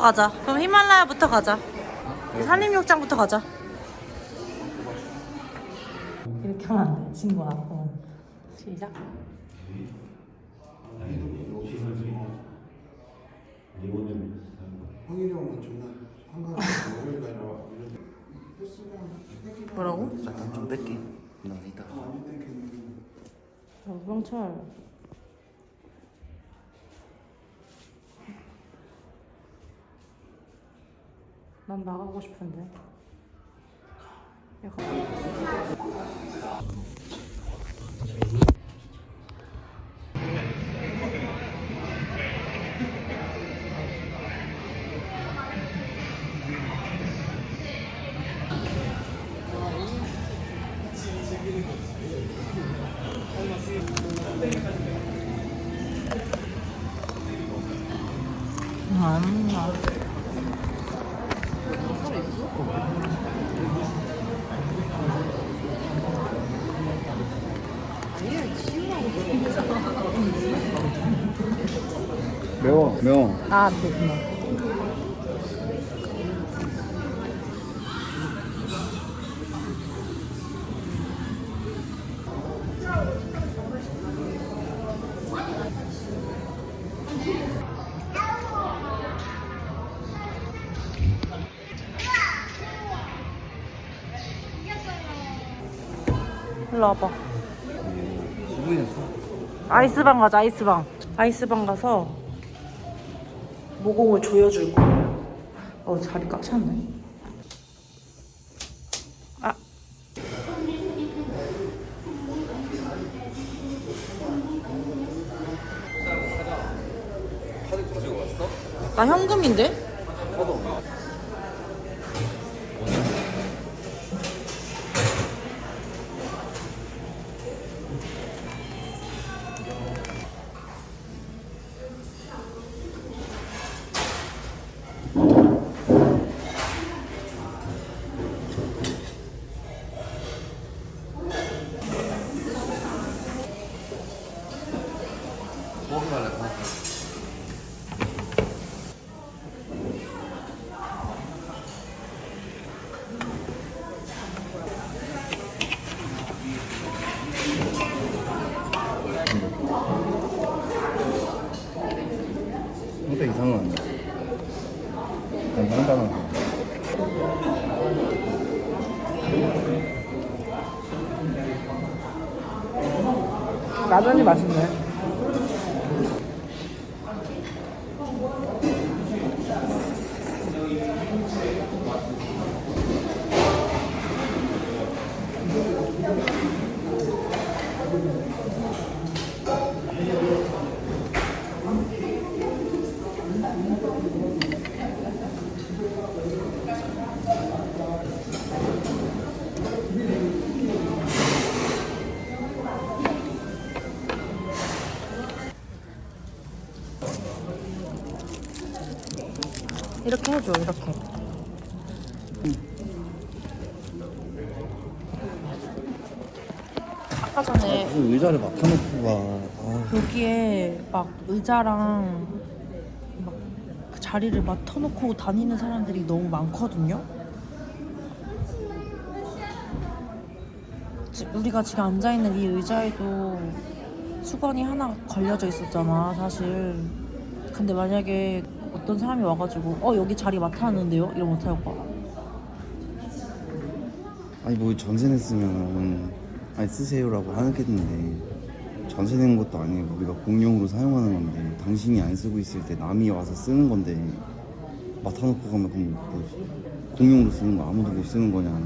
가자. 그럼 히말라야부터 가자. 산림욕장부터 가자. 이렇게 하면 안 돼. 친구야. 어. 시작. 황일이 형은 존나 뭐라고? 잠깐 좀 뺄게. 나 이따. 어, 명철. 난 나가고 싶은데. 야, 가- 안 매워. 매워. 아, 안 되구나. 일로 와봐. 수고했어. 아이스방 가자 아이스방 아이스방 가서 모공을 조여줄 거야 어 자리 꽉 찼네 아? 나 현금인데? 이상은 간단하다. 라면이 맛있네 이렇게 해줘 이렇게 아까 전에 무슨 의자를 맡아놓고 가. 아, 여기에 막 의자랑 막 그 자리를 맡아놓고 다니는 사람들이 너무 많거든요. 지- 우리가 지금 앉아 있는 이 의자에도 수건이 하나 걸려져 있었잖아, 사실. 근데 만약에 어떤 사람이 와가지고 어 여기 자리 맡아놨는데요? 이러면 어떡할 거야? 아니 뭐 전세 냈으면 아니 쓰세요라고 하겠는데 전세 낸 것도 아니고 우리가 공용으로 사용하는 건데 당신이 안 쓰고 있을 때 남이 와서 쓰는 건데 맡아놓고 가면 그럼 뭐 공용으로 쓰는 거 아무도 못 쓰는 거냐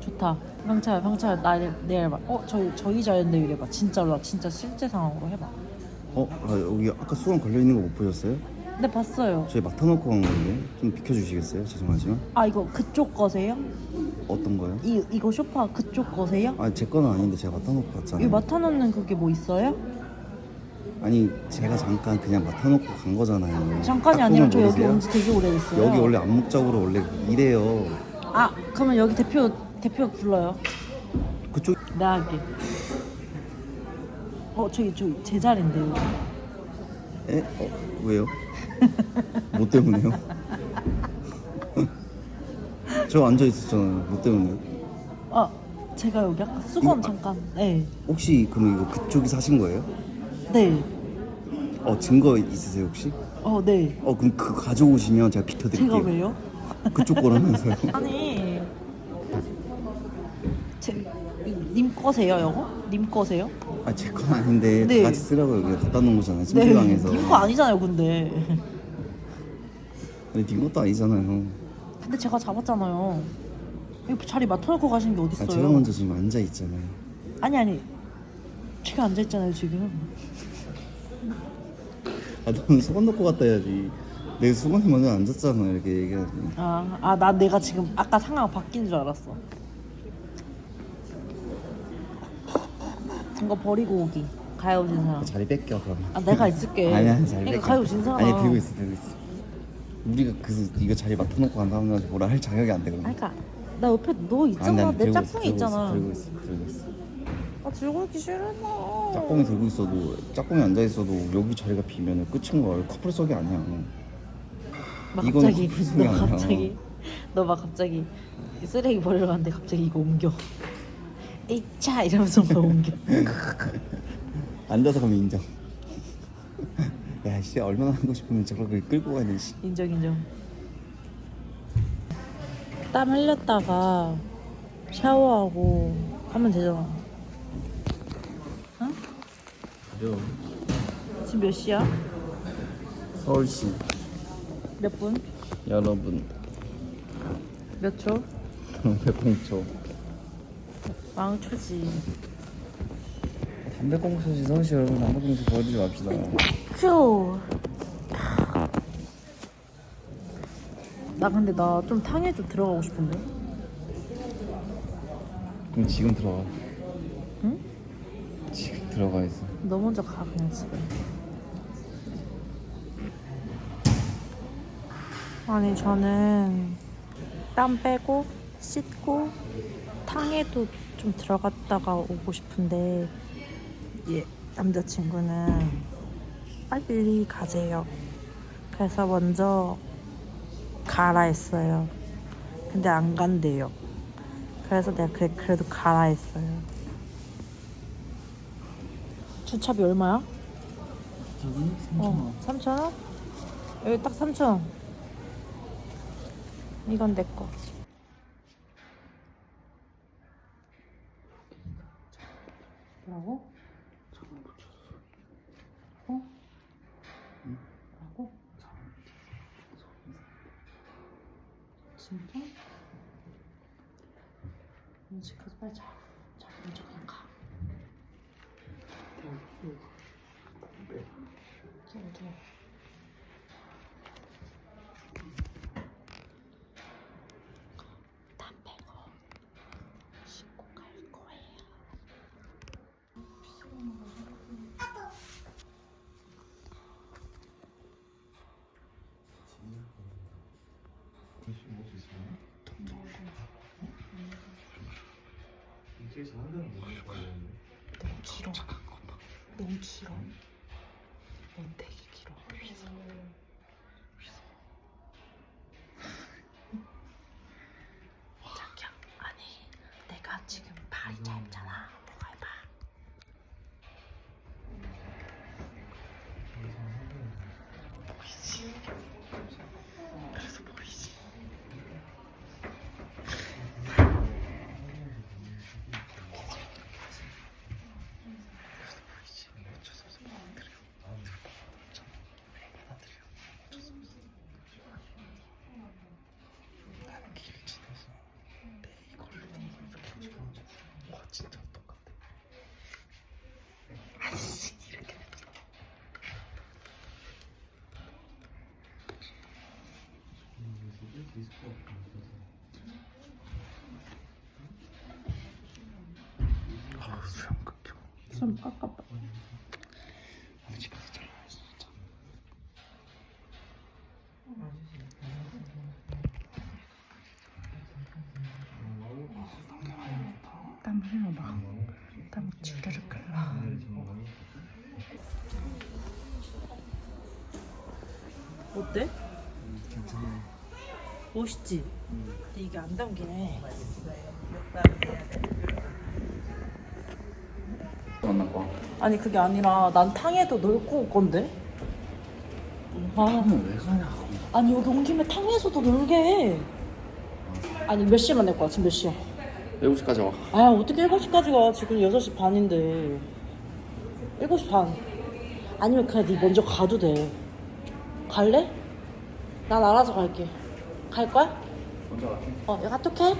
좋다. 병철, 병철 나 내일, 내일 봐. 어 저희 저 의자였는데 이래봐. 진짜로 나 진짜 실제 상황으로 해봐. 어? 아, 여기 아까 수건 걸려있는 거 못 보셨어요? 네 봤어요. 저희 맡아놓고 간 건데 좀 비켜주시겠어요? 죄송하지만 아 이거 그쪽 거세요? 어떤 거요? 이 이거 소파 그쪽 거세요? 아니 제 거는 아닌데 제가 맡아놓고 이 갔잖아요 맡아놓는 그게 뭐 있어요? 아니 제가 잠깐 그냥 맡아놓고 간 거잖아요 잠깐이 딱 아니라 보면 저 여기 모르세요? 온 지 되게 오래됐어요. 여기 원래 암묵적으로 원래 이래요 아 그러면 여기 대표 대표 불러요. 그쪽 할게. 어 저기 저기 제 자리인데 여기. 에? 어, 왜요? 뭐 때문에요? 저 앉아 있었잖아요. 뭐 때문에요? 아 제가 여기 아까 수건 잠깐 네 혹시 그럼 이거 그쪽이 사신 거예요? 네. 어 증거 있으세요 혹시? 어, 네. 어 그럼 그거 가져오시면 제가 비켜드릴게요. 제가 왜요? 그쪽 거라면서요? 아니. 제, 님 거세요, 이거? 님 거세요? 아 제 건 아닌데 네. 다 같이 쓰라고 여기 갖다 놓은 거잖아요. 네. 침실방에서. 님거 아니잖아요, 근데. 아니 네 것도 아니잖아요. 근데 제가 잡았잖아요. 여기 자리 맡아놓고 가신 게 아, 어딨어요? 제가 먼저 지금 앉아 있잖아요. 아니, 아니. 제가 앉아 있잖아요, 지금. 아 너는 수건 놓고 갔다 해야지. 내 수건이 먼저 앉았잖아 이렇게 얘기하지. 아, 아, 나 내가 지금 아까 상황 바뀐 줄 알았어. 이거 버리고 오기. 가요, 진 사람. 자리 뺏겨 그러면. 아, 내가 있을게. 아니 아니 자리 그러니까 뺏겨. 가요, 진 사람. 아니 들고 있어 들고 있어. 우리가 그 이거 자리 맡아놓고 간 사람들한테 뭐라 할 자격이 안 되거든. 그니까. 나 옆에 너 있잖아. 아니, 내 짝꿍이 들고 있잖아. 있어, 들고 있어 들고 있어. 아, 들고 있기 싫어. 짝꿍이 들고 있어도 짝꿍이 앉아 있어도 여기 자리가 비면 끝인 거야. 커플석이 아니야. 막 갑자기 너 아니야. 갑자기 너 막 갑자기 쓰레기 버리러 갔는데 갑자기 이거 옮겨 에 이차 이러면서 막 옮겨 앉아서 가면 인정. 야, 씨 얼마나 하고 싶으면 저렇게 끌고 가니 씨. 인정 인정 땀 흘렸다가 샤워하고 하면 되잖아 응? 지금 몇 시야? 서울시 몇 분? 여러분 몇 초? 담배꽁초 망초지 담배꽁초지 서울시 여러분 담배꽁초 버리지 맙시다. 휴. 나 근데 나 좀 탕에 좀 들어가고 싶은데. 그럼 지금 들어가. 응? 지금 들어가 있어. 너 먼저 가 그냥 집에. 아니 저는 땀 빼고 씻고 탕에도 좀 들어갔다가 오고 싶은데 예 남자친구는 빨리 가재요. 그래서 먼저 가라 했어요. 근데 안 간대요. 그래서 내가 그래, 그래도 가라 했어요. 주차비 얼마야? 저기 어, 3,000원? 여기 딱 3,000원. 이건 내 거. 뭐라고? 어? 뭐라고? 응, 집 가서 빨리 자. 자, 먼저 그냥 가. 두고, 두고. 담 빼고 씻고 갈 거예요. 사람들은 모르는 거야. 너무 길어. 너무 길어. 너무 되게 길어. 자기야, 아니 내가 지금 발이 짧잖아. 뭐가 해봐. 보이지? 그래서 보이지. 아, 수영 극혐. 좀 깎아봐. 땀 흘려봐. 땀 주르륵 흘러. 어때? 멋있지? 근데 이게 안 담기네. 만날 거야. 아니 그게 아니라 난 탕에도 놀고 올 건데. 아, 왜 가냐고. 아니 여기 온 김에 탕에서도 놀게 해. 아니 몇 시에 만날 거야? 지금 몇 시야? 7시까지 와. 아 어떻게 7시까지 가? 지금 6시 반인데 7시 반 아니면 그냥 네 먼저 가도 돼 갈래? 난 알아서 갈게 갈 거야? 먼저 갈게. 어 야, 카톡해?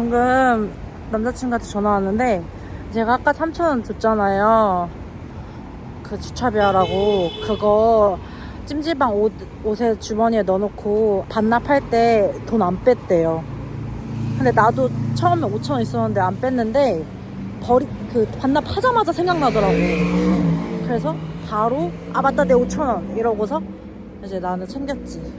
방금 남자친구한테 전화 왔는데 제가 아까 3,000원 줬잖아요. 그 주차비하라고. 그거 찜질방 옷, 옷에 주머니에 넣어놓고 반납할 때 돈 안 뺐대요. 근데 나도 처음에 5,000원 있었는데 안 뺐는데 버리 그 반납하자마자 생각나더라고. 그래서 바로 아 맞다 내 5,000원! 이러고서 이제 나는 챙겼지